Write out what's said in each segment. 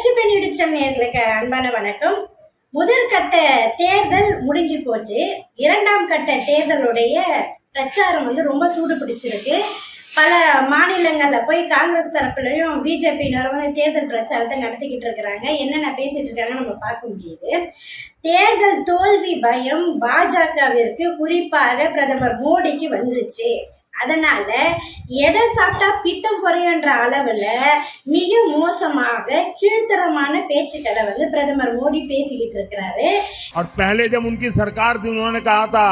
புரட்சி பெண் YouTube channel நேயர்களுக்கு அன்பான வணக்கம். முதற்கட்ட தேர்தல் முடிஞ்சு போச்சு. இரண்டாம் கட்ட தேர்தலுடைய பிரச்சாரம் வந்து ரொம்ப சூடு பிடிச்சிருக்கு. பல மாநிலங்களில் போய் காங்கிரஸ் தரப்புலையும் பிஜேபியினர் வந்து தேர்தல் பிரச்சாரத்தை நடத்திக்கிட்டு இருக்கிறாங்க. என்னென்ன பேசிட்டு இருக்காங்கன்னு நம்ம பார்க்க முடியுது. தேர்தல் தோல்வி பயம் பாஜகவிற்கு குறிப்பாக பிரதமர் மோடிக்கு வந்துருச்சு. அதனால எதை சாப்பிட்டா பித்தம் குறையுன்ற அளவுல மிக மோசமாக கீழ்த்தரமான பேச்சுக்களை வந்து பிரதமர் மோடி பேசிக்கிட்டு இருக்கிறாரு और पहले जब उनकी सरकार थी उन्होंने कहा था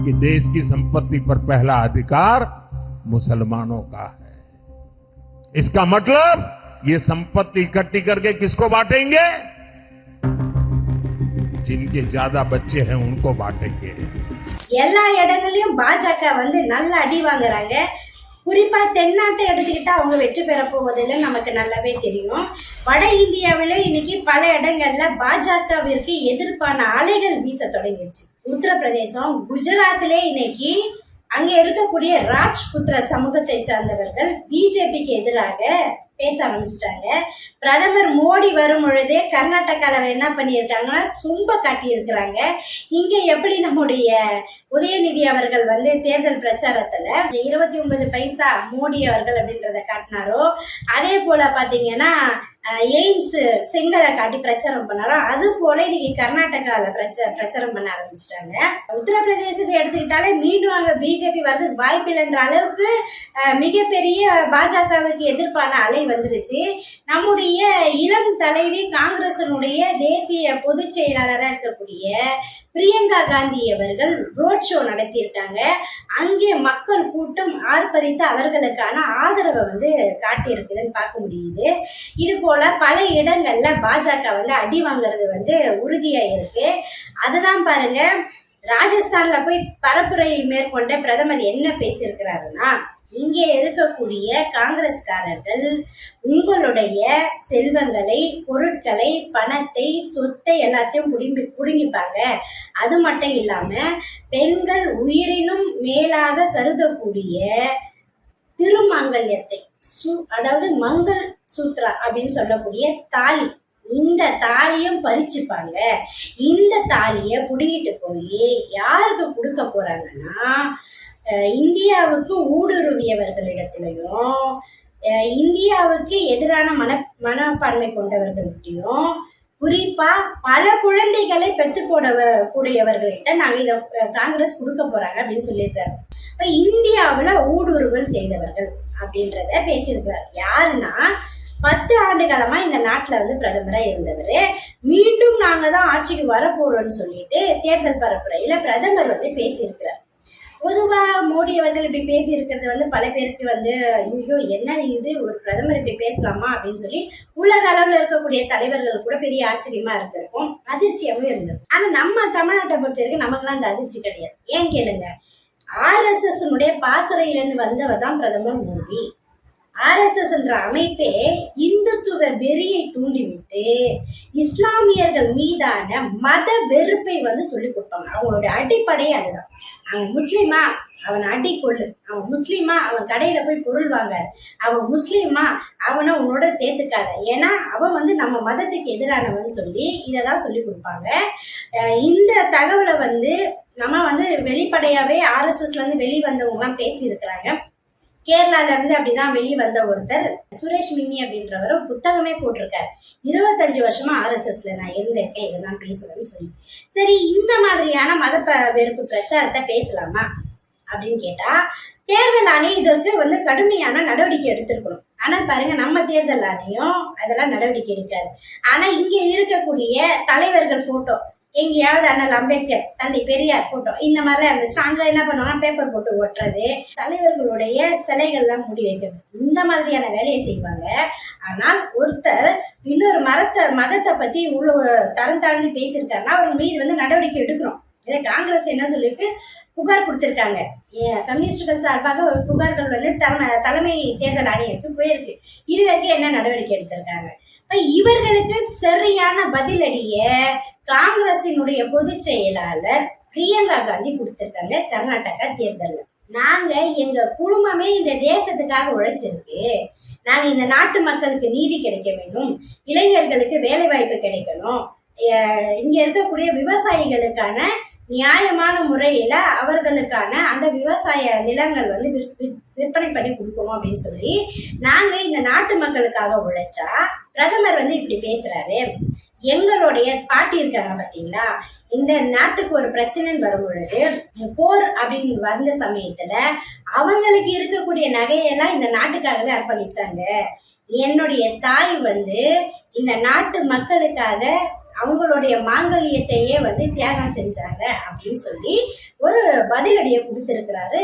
कि देश की संपत्ति पर पहला अधिकार मुसलमानों का है इसका मतलब ये संपत्ति इकट्ठी करके किसको बांटेंगे जिनके ज्यादा बच्चे हैं उनको बांटेंगे எல்லா இடங்களையும் பாஜக வந்து நல்ல அடி வாங்குறாங்க குறிப்பா தென்னாட்டை எடுத்துக்கிட்டா அவங்க வெற்றி பெற போவதில்லை நமக்கு நல்லாவே தெரியும் வட இந்தியாவில இன்னைக்கு பல இடங்கள்ல பாஜகவிற்கு எதிர்ப்பான அலைகள் வீச தொடங்கிடுச்சு உத்தரப்பிரதேசம் குஜராத்திலே இன்னைக்கு அங்க இருக்கக்கூடிய ராஜ்புத்திர சமூகத்தை சார்ந்தவர்கள் பிஜேபிக்கு எதிராக பேச ஆரம்பிச்சிட்டாங்க பிரதமர் மோடி வரும் பொழுதே கர்நாடகாவில் என்ன பண்ணியிருக்காங்கன்னா சும்ப காட்டியிருக்கிறாங்க. இங்கே எப்படி நம்முடைய உதயநிதி அவர்கள் வந்து தேர்தல் பிரச்சாரத்தில் இருபத்தி ஒன்பது பைசா மோடி அவர்கள் அப்படின்றத காட்டினாரோ அதே போல் பார்த்தீங்கன்னா எய்ம்ஸ் செங்கலை காட்டி பிரச்சாரம் பண்ணாரோ? அது போல இன்னைக்கு கர்நாடகாவில் பிரச்ச பிரச்சாரம் பண்ண ஆரம்பிச்சிட்டாங்க. உத்தரப்பிரதேசத்தை எடுத்துக்கிட்டாலே மீண்டும் அங்கே பிஜேபி வர்றதுக்கு வாய்ப்பில்லைன்ற அளவுக்கு மிகப்பெரிய பாஜகவுக்கு எதிர்ப்பான அலை வந்துருச்சு. நம்முடைய இளம் தலைவி காங்கிரசனுடைய தேசிய பொதுச் செயலாளராக இருக்கக்கூடிய பிரியங்கா காந்தி அவர்கள் ரோட் ஷோ நடத்தியிருக்காங்க. அங்கே மக்கள் கூட்டம் ஆர்ப்பரித்து அவர்களுக்கான ஆதரவை வந்து காட்டியிருக்குதுன்னு பார்க்க முடியுது. இது போல பல இடங்கள்ல பாஜக வந்து அடி வாங்குறது வந்து உறுதியா இருக்கு. அதுதான் பாருங்க ராஜஸ்தான்ல போய் பரப்புரை மேற்கொண்ட பிரதமர் என்ன பேசியிருக்கிறாருன்னா இங்கே இருக்கக்கூடிய காங்கிரஸ்காரர்கள் உங்களுடைய செல்வங்களை பொருட்களை பணத்தை சொத்தை எல்லாத்தையும் புடுங்கி புடுங்கிப்பாங்க. அது மட்டும் இல்லாம பெண்கள் உயிரினும் மேலாக கருதக்கூடிய திருமாங்கல்யத்தை சு அதாவது மங்கள் சூத்ரா அப்படின்னு சொல்லக்கூடிய தாலி. இந்த தாலியும் பறிச்சுப்பாங்க. இந்த தாலியை பிடிக்கிட்டு போய் யாருக்கு கொடுக்க போறாங்கன்னா இந்தியாவுக்கு ஊடுருவியவர்களிடத்துலையும் இந்தியாவுக்கு எதிரான மன மனப்பான்மை கொண்டவர்கள்ட்டையும் குறிப்பா பல குழந்தைகளை பெற்று போட கூடியவர்கள்கிட்ட நாங்கள் இதை காங்கிரஸ் கொடுக்க போறாங்க அப்படின்னு சொல்லியிருக்காரு. இப்ப இந்தியாவில் ஊடுருவல் செய்தவர்கள் அப்படின்றத பேசியிருக்கிறார். யாருன்னா பத்து ஆண்டு காலமா இந்த நாட்டுல வந்து பிரதமரா இருந்தவர். மீண்டும் நாங்க தான் ஆட்சிக்கு வரப்போறோம்னு சொல்லிட்டு தேர்தல் பரப்புரையில பிரதமர் வந்து பேசியிருக்கிறார். பொதுவாக மோடி அவர்கள் இப்படி பேசியிருக்கிறது வந்து பல பேருக்கு வந்து ஐயோ என்ன இது? ஒரு பிரதமர் இப்படி பேசலாமா? அப்படின்னு சொல்லி உலக அளவில் இருக்கக்கூடிய தலைவர்கள் கூட பெரிய ஆச்சரியமா இருந்திருக்கும். அதிர்ச்சியாகவும் இருந்தது. ஆனா நம்ம தமிழ்நாட்டை பொறுத்த வரைக்கும் நமக்கெல்லாம் அந்த அதிர்ச்சி கிடையாது. ஏன் கேளுங்க? ஆர்எஸ்எஸ் பாசறையிலேருந்து வந்தவர் தான் பிரதமர் மோடி. ஆர்எஸ்எஸ் என்ற அமைப்பே இந்துத்துவ வெறியை தூண்டிவிட்டு இஸ்லாமியர்கள் மீதான மத வெறுப்பை வந்து சொல்லி கொடுப்பாங்க. அவங்களோட அடிப்படை அதுதான். அவன் முஸ்லீமா அவன் அடி கொள்ளு. அவன் முஸ்லீமா அவன் கடையில போய் பொருள் வாங்க அவன் முஸ்லீமா அவனை உன்னோட சேர்த்துக்காத. ஏன்னா அவன் வந்து நம்ம மதத்துக்கு எதிரானவன் சொல்லி இதை தான் சொல்லி கொடுப்பாங்க. இந்த தகவலை வந்து நம்ம வந்து வெளிப்படையாவே ஆர்எஸ்எஸ்ல இருந்து வெளி வந்தவங்கலாம் பேசியிருக்கிறாங்க. கேரளால இருந்து அப்படிதான் வெளியே வந்த ஒருத்தர் சுரேஷ் மின்னி அப்படின்றவர் ஒரு புத்தகமே போட்டிருக்காரு. இருபத்தஞ்சு வருஷமா ஆர்எஸ்எஸ்ல நான் இருந்திருக்கேன் இதெல்லாம் பேசுவேன்னு சொல்லி. சரி இந்த மாதிரியான மத வெறுப்பு பிரச்சாரத்தை பேசலாமா அப்படின்னு கேட்டா தேர்தல் ஆணையம் இதற்கு வந்து கடுமையான நடவடிக்கை எடுத்திருக்கணும். ஆனா பாருங்க நம்ம தேர்தல் ஆணையம் அதெல்லாம் நடவடிக்கை எடுக்காது. ஆனா இங்க இருக்கக்கூடிய தலைவர்கள் போட்டோ எங்கேயாவது அண்ணல் அம்பேத்கர் தந்தை பெரியார் போட்டோ இந்த மாதிரிலாம் இருந்துச்சு. அங்கே என்ன பண்ணுவோம் பேப்பர் போட்டு ஒட்டுறது தலைவர்களுடைய சிலைகள்லாம் மூடி வைக்கிறது. இந்த மாதிரியான வேலையை செய்வாங்க. ஆனால் ஒருத்தர் இன்னொரு மரத்தை மதத்தை பற்றி இவ்வளோ தரம் தாழ்ந்து பேசியிருக்காருன்னா அவர் மீது வந்து நடவடிக்கை எடுக்கணும். இதை காங்கிரஸ் என்ன சொல்லியிருக்கு? புகார் கொடுத்துருக்காங்க. கம்யூனிஸ்டுகள் சார்பாக புகார்கள் வந்து தலைமை தலைமை தேர்தல் ஆணையருக்கு போயிருக்கு. இது வரைக்கும் என்ன நடவடிக்கை எடுத்திருக்காங்க? இவர்களுக்கு சரியான பதிலடிய காங்கிரசினுடைய பொதுச் செயலாளர் பிரியங்கா காந்தி கொடுத்திருக்காங்க கர்நாடகா தேர்தலில். நாங்க எங்க குடும்பமே இந்த தேசத்துக்காக உழைச்சிருக்கு. நாங்க இந்த நாட்டு மக்களுக்கு நீதி கிடைக்க வேண்டும். இளைஞர்களுக்கு கிடைக்கணும். இங்க இருக்கக்கூடிய விவசாயிகளுக்கான நியாயமான முறையில அவர்களுக்கான அந்த விவசாய நிலங்கள் வந்து விற்- விற்- விற்பனை பண்ணி கொடுக்கணும் அப்படின்னு சொல்லி நாங்க இந்த நாட்டு மக்களுக்காக உழைச்சா பிரதமர் வந்து இப்படி பேசுறாரு. எங்களுடைய பாட்டி இருக்காங்க பார்த்தீங்களா? இந்த நாட்டுக்கு ஒரு பிரச்சனைன்னு வரும் பொழுது போர் அப்படின்னு வந்த சமயத்துல அவங்களுக்கு இருக்கக்கூடிய நகையெல்லாம் இந்த நாட்டுக்காகவே அர்ப்பணிச்சாங்க. என்னுடைய தாய் வந்து இந்த நாட்டு மக்களுக்காக அவங்களுடைய மாங்கல்யத்தையே வந்து தியாகம் செஞ்சாங்க அப்படின்னு சொல்லி ஒரு பதிலடியை கொடுத்துருக்கிறாரு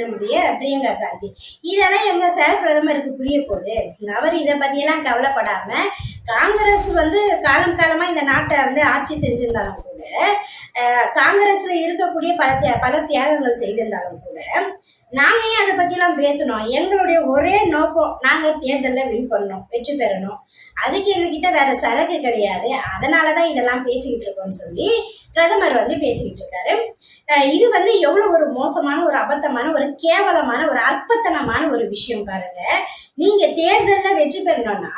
நம்முடைய பிரியங்கா காந்தி. இதெல்லாம் எங்க சார் பிரதமருக்கு புரிய போகுது? அவர் இதை பத்தியெல்லாம் கவலைப்படாம காங்கிரஸ் வந்து காலம் காலமா இந்த நாட்டை வந்து ஆட்சி செஞ்சிருந்தாலும் கூட காங்கிரஸ்ல இருக்கக்கூடிய பல பல தியாகங்கள் செய்திருந்தாலும் கூட நாங்க ஏன் அதை பத்திலாம் பேசணும்? எங்களுடைய ஒரே நோக்கம் நாங்க தேர்தலில் வின் பண்ணணும் வெற்றி பெறணும். அதுக்கு எங்ககிட்ட வேற சரக்கு கிடையாது. அதனாலதான் இதெல்லாம் பேசிக்கிட்டு இருக்கோம்னு சொல்லி பிரதமர் வந்து பேசிக்கிட்டு இருக்காரு. இது வந்து எவ்வளவு ஒரு மோசமான ஒரு அபத்தமான ஒரு கேவலமான ஒரு அற்பத்தனமான ஒரு விஷயம் பாருங்க. நீங்க தேர்தலில் வெற்றி பெறணும்னா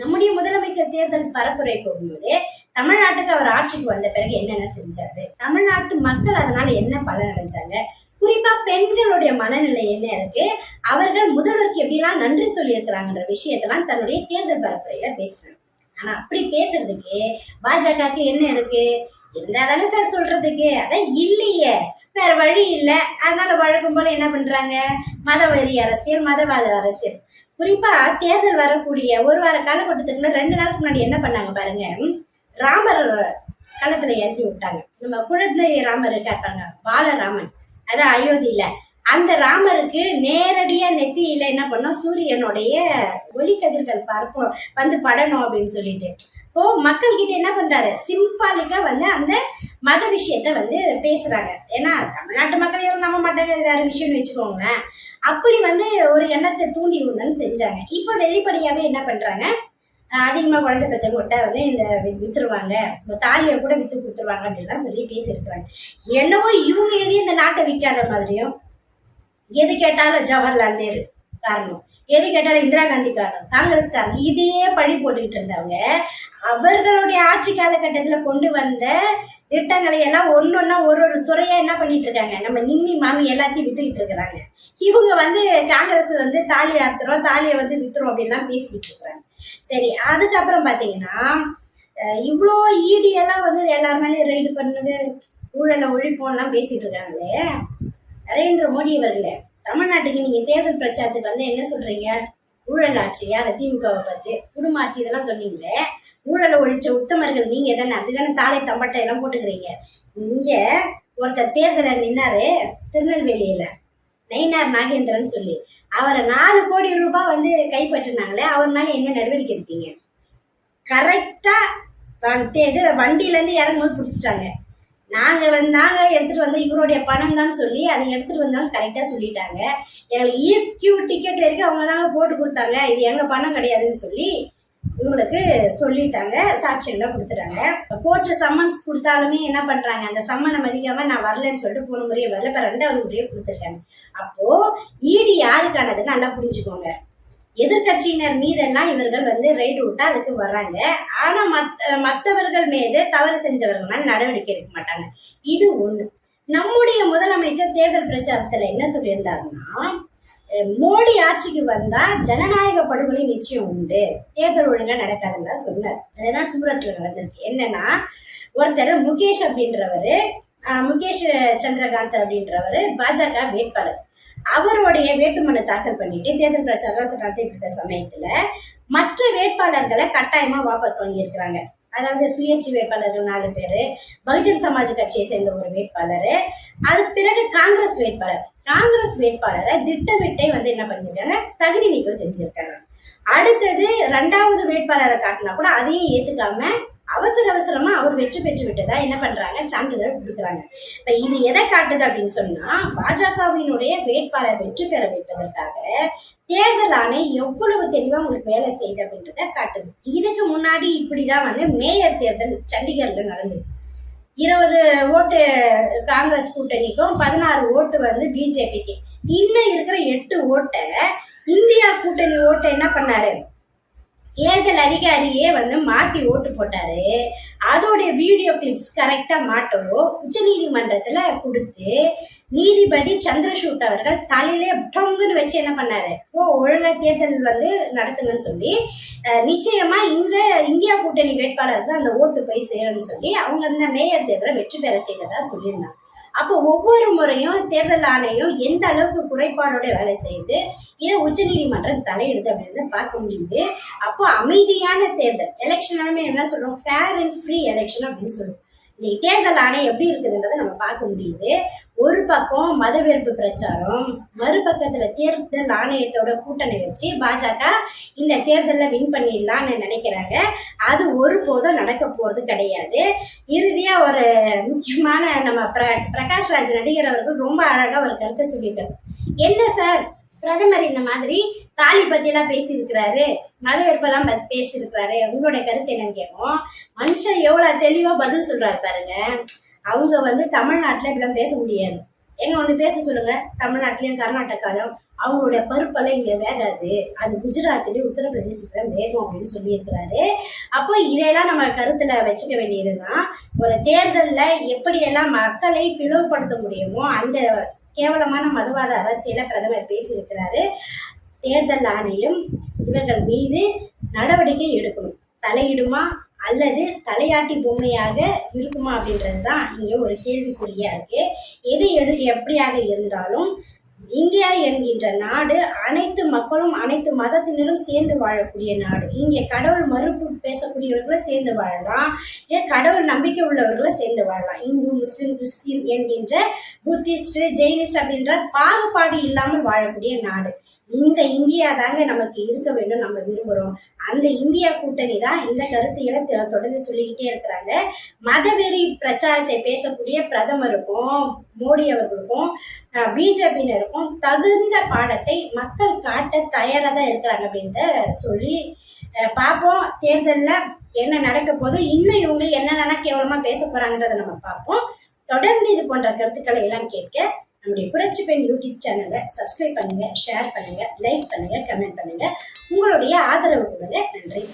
நம்முடைய முதலமைச்சர் தேர்தல் பரப்புரை போகும்போது தமிழ்நாட்டுக்கு அவர் ஆட்சிக்கு வந்த பிறகு என்னென்ன செஞ்சாரு? தமிழ்நாட்டு மக்கள் அதனால என்ன பலன் அடைஞ்சாங்க குறிப்பா பெண்களுடைய மனநிலை என்ன இருக்கு? அவர்கள் முதல்வருக்கு எப்படிலாம் நன்றி சொல்லியிருக்கிறாங்கன்ற விஷயத்தெல்லாம் தன்னுடைய தேர்தல் பரப்புரையில பேசுறாங்க. ஆனா அப்படி பேசுறதுக்கு பாஜகவுக்கு என்ன இருக்கு? இருந்தா தானே சார் சொல்றதுக்கு. அதான் இல்லையே. வேற வழி இல்லை. அதனால வழக்கம் போல என்ன பண்றாங்க? மதவெறி அரசியல் மதவாத அரசியல். குறிப்பா தேர்தல் வரக்கூடிய ஒரு வார காலகட்டத்துக்குள்ள ரெண்டு நாளுக்கு முன்னாடி என்ன பண்ணாங்க பாருங்க? ராமர் களத்துல இறக்கி விட்டாங்க. நம்ம குழந்தை ராமர் இருக்காங்க பாலராமன். அதான் அயோத்தியில. அந்த ராமருக்கு நேரடியா நெத்தியில என்ன பண்ணோம்? சூரியனுடைய ஒளி கதிர்கள் பார்ப்போம் வந்து படணும் அப்படின்னு சொல்லிட்டு. இப்போ மக்கள் கிட்ட என்ன பண்றாரு? சிம்பாலிக்கா வந்து அந்த மத விஷயத்த வந்து பேசுறாங்க. ஏன்னா தமிழ்நாட்டு மக்கள் யாரும் நம்ப மாட்டாங்க. அது வேற விஷயம்னு வச்சுக்கோங்களேன். அப்படி வந்து ஒரு எண்ணத்தை தூண்டி விடணும்னு செஞ்சாங்க. இப்போ வெளிப்படையாவே என்ன பண்றாங்க? அதிகமாக குழந்தை குழந்தை பெற்றவங்ககிட்ட வந்து இந்த விற்றுருவாங்க தாலியை கூட விற்று கொடுத்துருவாங்க அப்படின்லாம் சொல்லி பேசியிருக்கிறாங்க. என்னவோ இவங்க எதையும் இந்த நாட்டை விற்காத மாதிரியும் எது கேட்டாலும் ஜவஹர்லால் நேரு காரணம் எது கேட்டாலும் இந்திரா காந்தி காரணம் காங்கிரஸ் காரணம் இதையே பழி போட்டுக்கிட்டு இருந்தவங்க அவர்களுடைய ஆட்சி காலகட்டத்தில் கொண்டு வந்த திட்டங்களை எல்லாம் ஒன்று ஒன்றா ஒரு ஒரு துறையா என்ன பண்ணிட்டு இருக்காங்க? நம்ம நிம்மி மாமி எல்லாத்தையும் வித்துக்கிட்டு இருக்கிறாங்க. இவங்க வந்து காங்கிரஸ் வந்து தாலி அறுத்துறோம் தாலியை வந்து வித்துறோம் அப்படின்லாம் பேசிக்கிட்டு இருக்கிறாங்க. சரி அதுக்கப்புறம் பாத்தீங்கன்னா இவ்வளோ ஈடி எல்லாம் வந்து எல்லார் மேலேயும் ரைடு பண்ணது ஊழலை ஒழிப்போம்லாம் பேசிட்டு இருக்காங்களே. நரேந்திர மோடி அவர்களே தமிழ்நாட்டுக்கு நீங்க தேர்தல் பிரச்சாரத்துக்கு வந்து என்ன சொல்றீங்க? ஊழல் ஆட்சி அந்த திமுகவை பத்தி. குடும்பாட்சி இதெல்லாம் சொன்னீங்களே. ஊழலை ஒழிச்ச உத்தமர்கள் நீங்க தானே? அதுதானே தாரை தம்பட்டை எல்லாம் போட்டுக்கிறீங்க. இங்க ஒருத்தர் தேர்தல நின்னாரு திருநெல்வேலியில. நயினார் நாகேந்திரன் சொல்லி. அவரை நாலு கோடி ரூபாய் வந்து கைப்பற்றினாங்களே அவர் மேலே என்ன நடவடிக்கை எடுத்தீங்க? கரெக்டாக இது வண்டியிலேருந்து இறங்கும்போது பிடிச்சிட்டாங்க. நாங்கள் வந்து எடுத்துகிட்டு எடுத்துட்டு வந்த இவருடைய பணம் தான் சொல்லி அதை எடுத்துகிட்டு வந்தாலும் கரெக்டாக சொல்லிட்டாங்க. எங்களுக்கு இக்யூ டிக்கெட் வரைக்கும் அவங்க தாங்க போட்டு கொடுத்தாங்க. இது எங்கள் பணம் கிடையாதுன்னு சொல்லி இவங்களுக்கு சொல்லிட்டாங்க சாட்சியெல்லாம் கொடுத்துட்டாங்க. கோர்ட்டு சம்மன்ஸ் கொடுத்தாலுமே என்ன பண்றாங்க? அந்த சம்மனை மதிக்காம நான் வரலன்னு சொல்லிட்டு போன முறையே வரல. இப்ப ரெண்டாவது முறையே கொடுத்துருக்காங்க. அப்போ ஈடு யாருக்கானதுன்னு நல்லா புரிஞ்சுக்கோங்க. எதிர்க்கட்சியினர் மீதெல்லாம் இவர்கள் வந்து ரைடு விட்டா அதுக்கு வர்றாங்க. ஆனா மத்த மற்றவர்கள் மீது தவறு செஞ்சவர்கள் மேலே நடவடிக்கை எடுக்க மாட்டாங்க. இது ஒண்ணு. நம்முடைய முதலமைச்சர் தேர்தல் பிரச்சாரத்துல என்ன சொல்லியிருந்தாருன்னா மோடி ஆட்சிக்கு வந்தா ஜனநாயக படுகொலை நிச்சயம் உண்டு. தேர்தல் ஒழுங்கா நடக்காதுன்னு சொன்னார். அதுதான் சூரத்ல நடந்திருக்கு. என்னன்னா ஒருத்தர் முகேஷ் அப்படின்றவரு முகேஷ் சந்திரகாந்த் அப்படின்றவரு பாஜக வேட்பாளர். அவருடைய வேட்புமனு தாக்கல் பண்ணிட்டு தேர்தல் பிரச்சாரம் நடத்திட்டு இருக்க சமயத்துல மற்ற வேட்பாளர்களை கட்டாயமா வாபஸ் வாங்கியிருக்கிறாங்க. அதாவது சுயேட்சை வேட்பாளர்கள் நாலு பேரு பகுஜன் சமாஜ் கட்சியை சேர்ந்த ஒரு வேட்பாளர் அதுக்கு பிறகு காங்கிரஸ் வேட்பாளர். காங்கிரஸ் வேட்பாளரை திட்டமிட்டே வந்து என்ன பண்ணியிருக்காங்க? தகுதி நீக்கம் செஞ்சிருக்காங்க. அடுத்தது ரெண்டாவது வேட்பாளரை காட்டினா கூட அதையும் ஏத்துக்காம அவசர அவசரமா அவர் வெற்றி பெற்று விட்டதா என்ன பண்றாங்க? சான்றிதழ் கொடுக்குறாங்க. இப்ப இது எதை காட்டுது அப்படின்னு சொன்னா பாஜகவினுடைய வேட்பாளர் வெற்றி பெற வைப்பதற்காக தேர்தல் ஆணையம் எவ்வளவு தெளிவா உங்களுக்கு வேலை செய்யுது அப்படின்றத காட்டுது. இதுக்கு முன்னாடி இப்படிதான் வந்து மேயர் தேர்தல் சண்டிகர்ல நடந்தது. இருபது ஓட்டு காங்கிரஸ் கூட்டணிக்கும் பதினாறு ஓட்டு வந்து பிஜேபிக்கு இன்னும் இருக்கிற எட்டு ஓட்டை இந்தியா கூட்டணி ஓட்டை என்ன பண்ணாரு? தேர்தல் அதிகாரியே வந்து மாத்தி ஓட்டு போட்டாரு. அதோடைய வீடியோ கிளிப்ஸ் கரெக்டா உச்ச உச்சநீதிமன்றத்துல கொடுத்து நீதிபதி சந்திரசூட் அவர்கள் தலையிலே டொங்குன்னு வச்சு என்ன பண்ணாரு? ஓ ஒழுங்கா தேர்தல் வந்து நடத்துங்கன்னு சொல்லி நிச்சயமா இந்த இந்தியா கூட்டணி வேட்பாளருக்கு அந்த ஓட்டு போய் சேரும்னு சொல்லி அவங்க அந்த மேயர் தேர்தலை வெற்றி பெற செய்ததா சொல்லியிருந்தாங்க. அப்போ ஒவ்வொரு முறையும் தேர்தல் ஆணையம் எந்த அளவுக்கு குறைபாடோட வேலை செய்யுது? இதை உச்சநீதிமன்றம் தலையிடுது அப்படின்னு பார்க்க முடியுது. அப்போ அமைதியான தேர்தல் எலெக்ஷனாலுமே என்ன சொல்றோம்? ஃபேர் அண்ட் ஃப்ரீ எலெக்ஷன் அப்படின்னு சொல்லுவோம் இன்னைக்கு தேர்தல் ஆணையம் எப்படி இருக்குதுன்றதை நம்ம பார்க்க முடியுது. ஒரு பக்கம் மதவெறுப்பு பிரச்சாரம் மறுபக்கத்துல தேர்தல் ஆணையத்தோட கூட்டணி வச்சு பாஜக இந்த தேர்தலில் வின் பண்ணிடலாம்னு நினைக்கிறாங்க. அது ஒருபோதும் நடக்க போறது கிடையாது. இறுதியா ஒரு முக்கியமான நம்ம பிர பிரகாஷ் ராஜ் நடிகர் அவர்கள் ரொம்ப அழகா ஒரு கருத்தை சொல்லியிருக்காரு. என்ன சார்? பிரதமர் இந்த மாதிரி தாலி பத்தி எல்லாம் பேசியிருக்கிறாரு. மத வெறுப்பெல்லாம் பத்தி பேசியிருக்கிறாரு. உங்களுடைய கருத்து என்னன்னு கேட்கும் மனுஷன் எவ்வளவு தெளிவா பதில் சொல்றாரு பாருங்க. அவங்க வந்து தமிழ்நாட்டுல இப்படிலாம் பேச முடியாது. எங்க வந்து பேச சொல்லுங்க. தமிழ்நாட்டிலயும் கர்நாடகாலும் அவங்களுடைய பருப்பெல்லாம் இங்க வேகாது. அது குஜராத்லயும் உத்தரப்பிரதேசத்துல வேகும் அப்படின்னு சொல்லியிருக்கிறாரு. அப்போ இதையெல்லாம் நம்ம கருத்துல வச்சுக்க வேண்டியதுதான். ஒரு தேர்தல்ல எப்படியெல்லாம் மக்களை பிளவுபடுத்த முடியுமோ அந்த கேவலமான மதவாத அரசியலை பிரதமர் பேசியிருக்கிறாரு. தேர்தல் ஆணையம் இவர்கள் மீது நடவடிக்கை எடுக்கணும். தலையிடுமா அல்லது தலையாட்டி பொம்மையாக இருக்குமா அப்படின்றது தான் இங்கே ஒரு கேள்விக்குறியா இருக்கு. எது எது எப்படியாக இருந்தாலும் இந்தியா என்கின்ற நாடு அனைத்து மக்களும் அனைத்து மதத்தினரும் சேர்ந்து வாழக்கூடிய நாடு. இங்கே கடவுள் மறுப்பு பேசக்கூடியவர்களும் சேர்ந்து வாழலாம். ஏன் கடவுள் நம்பிக்கை உள்ளவர்களும் சேர்ந்து வாழலாம். இந்து முஸ்லீம் கிறிஸ்டின் என்கின்ற புத்திஸ்ட் ஜெயினிஸ்ட் அப்படின்ற பாகுபாடு இல்லாமல் வாழக்கூடிய நாடு. இந்த இந்தியா தாங்க நமக்கு இருக்க வேண்டும் நம்ம விரும்புகிறோம் அந்த இந்தியா கூட்டணி தான் இந்த கருத்துகளை தொடர்ந்து சொல்லிக்கிட்டே இருக்கிறாங்க. மதவெறி பிரச்சாரத்தை பேசக்கூடிய பிரதமருக்கும் மோடி அவர்களுக்கும் பிஜேபியினருக்கும் தகுந்த பாடத்தை மக்கள் காட்ட தயாராக தான் இருக்கிறாங்க அப்படின்றத சொல்லி பார்ப்போம். தேர்தலில் என்ன நடக்க போகுது இன்னும் இவங்க என்னென்னா கேவலமாக பேச போகிறாங்கன்றதை நம்ம பார்ப்போம். தொடர்ந்து இது போன்ற கருத்துக்களை எல்லாம் கேட்க நம்முடைய புரட்சி பெண் யூடியூப் சேனலை சப்ஸ்கிரைப் பண்ணுங்க ஷேர் பண்ணுங்க லைக் பண்ணுங்க கமெண்ட் பண்ணுங்க. உங்களுடைய ஆதரவு கொடுங்க நன்றி.